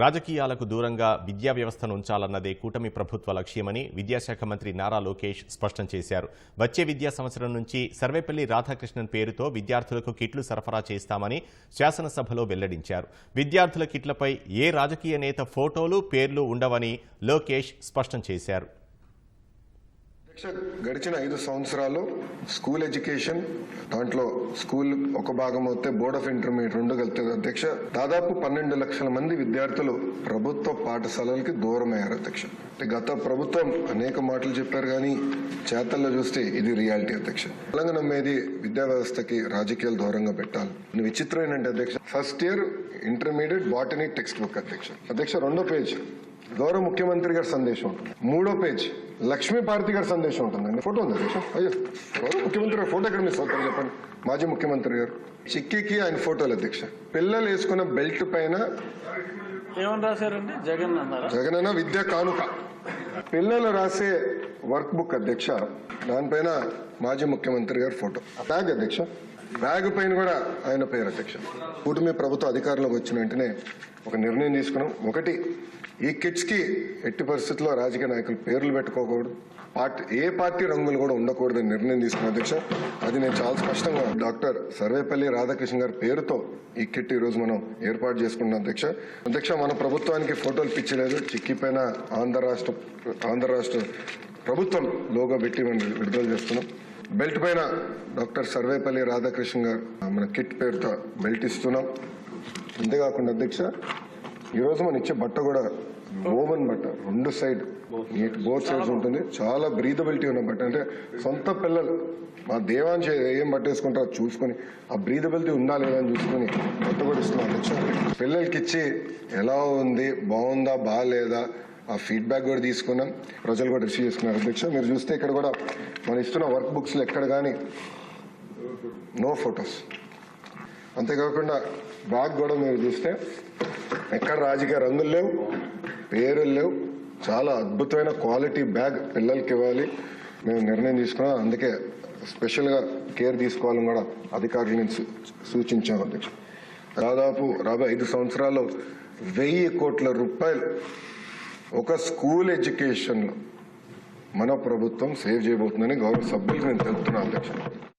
రాజకీయాలకు దూరంగా విద్యా వ్యవస్థను ఉంచాలన్నదే కూటమి ప్రభుత్వ లక్ష్యమని విద్యాశాఖ మంత్రి నారా లోకేష్ స్పష్టం చేశారు. వచ్చే విద్యా సంవత్సరం నుంచి సర్వేపల్లి రాధాకృష్ణన్ పేరుతో విద్యార్థులకు కిట్లు సరఫరా చేస్తామని శాసనసభలో వెల్లడించారు. విద్యార్థుల కిట్లపై ఏ రాజకీయ నేత ఫోటోలు పేర్లు ఉండవని లోకేష్ స్పష్టం చేశారు. గడిచిన ఐదు సంవత్సరాలు స్కూల్ ఎడ్యుకేషన్ దాంట్లో స్కూల్ ఒక భాగం అయితే బోర్డ్ ఆఫ్ ఇంటర్మీడియట్ రెండు కలిపి అధ్యక్ష. దాదాపు పన్నెండు లక్షల మంది విద్యార్థులు ప్రభుత్వ పాఠశాలలకి దూరమయ్యారు అధ్యక్ష. గత ప్రభుత్వం అనేక మాటలు చెప్పారు కానీ చేతల్లో చూస్తే ఇది రియాలిటీ అధ్యక్ష. తెలంగాణ నమ్మేది విద్యా వ్యవస్థకి రాజకీయాలు దూరంగా పెట్టాలి. విచిత్రం ఏంటంటే అధ్యక్ష first year intermediate botany textbook అధ్యక్ష. అధ్యక్ష రెండో పేజ్. గౌరవ ముఖ్యమంత్రి గారి సందేశం ఉంటుంది. మూడో పేజ్ లక్ష్మీ భారతి గారి సందేశం ఉంటుందండి ఫోటో ఉంది? అధ్యక్ష అయ్యో గౌరవ ముఖ్యమంత్రి గారి ఫోటో ఎక్కడ మిస్ అవుతారు చెప్పండి? మాజీ ముఖ్యమంత్రి గారు. చిక్కికి ఆయన ఫోటోలు అధ్యక్ష. పిల్లలు వేసుకున్న బెల్ట్ పైన ఏమని రాశారండి? జగన్ అన్నారా? జగనన్న విద్య కానుక. పిల్లలు రాసే వర్క్ బుక్ అధ్యక్ష దానిపైన మాజీ ముఖ్యమంత్రి గారి ఫోటో. బ్యాగ్ అధ్యక్ష. బ్యాగ్ పైన కూడా ఆయన పేరు అధ్యక్ష. కూటమి ప్రభుత్వ అధికారంలోకి వచ్చిన వెంటనే ఒక నిర్ణయం తీసుకున్నాం. ఒకటి ఈ కిట్స్కి ఎట్టి పరిస్థితుల్లో రాజకీయ నాయకులు పేర్లు పెట్టుకోకూడదు. పార్టీ ఏ పార్టీ రంగులు కూడా ఉండకూడదని నిర్ణయం తీసుకున్న అధ్యక్ష అది నేను చాలా స్పష్టంగా డాక్టర్ సర్వేపల్లి రాధాకృష్ణ గారి పేరుతో ఈ కిట్ ఈ రోజు మనం ఏర్పాటు చేసుకున్నాం అధ్యక్ష. అధ్యక్ష మన ప్రభుత్వానికి ఫోటోలు పిచ్చలేదు. చిక్కిపోయిన ఆంధ్ర రాష్ట్ర ఆంధ్ర రాష్ట్ర ప్రభుత్వం లోగో పెట్టి మనం విడుదల చేస్తున్నాం. బెల్ట్ పైన డాక్టర్ సర్వేపల్లి రాధాకృష్ణ గారు మన కిట్ పేరుతో బెల్ట్ ఇస్తున్నాం. అంతేకాకుండా అధ్యక్ష ఈరోజు మనం ఇచ్చే బట్ట కూడా ఓవెన్ బట్ట రెండు సైడ్ నీట్ బోత్ సైడ్స్ ఉంటుంది. చాలా బ్రీదబిలిటీ ఉన్న బట్ట. అంటే సొంత పిల్లలు మా దేవాంశ ఏం బట్ట వేసుకుంటారో అది చూసుకొని ఆ బ్రీదబిలిటీ ఉందా లేదా అని చూసుకొని బట్ట కూడా ఇస్తున్నాం పిల్లలకి ఇచ్చి ఎలా ఉంది బాగుందా బాగాలేదా ఆ ఫీడ్బ్యాక్ కూడా తీసుకున్నాం. ప్రజలు కూడా రిసీవ్ చేసుకున్నారు. అధ్యక్ష మీరు చూస్తే ఇక్కడ కూడా మనం ఇస్తున్న వర్క్ బుక్స్లో ఎక్కడ కానీ నో ఫొటోస్. అంతేకాకుండా బ్యాగ్ కూడా మీరు చూస్తే ఎక్కడ రాజకీయ రంగులు లేవు పేరులు లేవు. చాలా అద్భుతమైన క్వాలిటీ బ్యాగ్ పిల్లలకి ఇవ్వాలి. మేము నిర్ణయం తీసుకున్నాం. అందుకే స్పెషల్గా కేర్ తీసుకోవాలని కూడా అధికారులు నేను సూ- సూచించాం దాదాపు రాబోయే ఐదు సంవత్సరాల్లో వెయ్యి కోట్ల రూపాయలు ఒక స్కూల్ ఎడ్యుకేషన్లో మన ప్రభుత్వం సేవ్ చేయబోతుందని గౌరవ సభ్యులకు నేను తెలుపుతున్నాను అధ్యక్షుడు